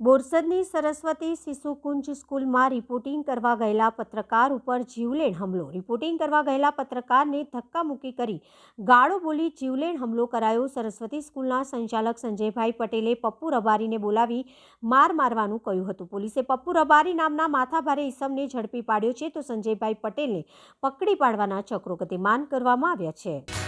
બોરસદની સરસ્વતી શિશુકુંજ સ્કૂલમાં રિપોર્ટિંગ કરવા ગયેલા પત્રકાર ઉપર જીવલેણ હુમલો. રિપોર્ટિંગ કરવા ગયેલા પત્રકારને ધક્કામુક્કી કરી ગાળો બોલી જીવલેણ હુમલો કરાયો. સરસ્વતી સ્કૂલના સંચાલક સંજયભાઈ પટેલે પપ્પુ રબારીને બોલાવી માર મારવાનું કહ્યું હતું. પોલીસે પપ્પુ રબારી નામના માથાભારે ઈસમને ઝડપી પાડ્યો છે તો સંજયભાઈ પટેલને પકડી પાડવાના ચક્રો ગતિમાન કરવામાં આવ્યા છે.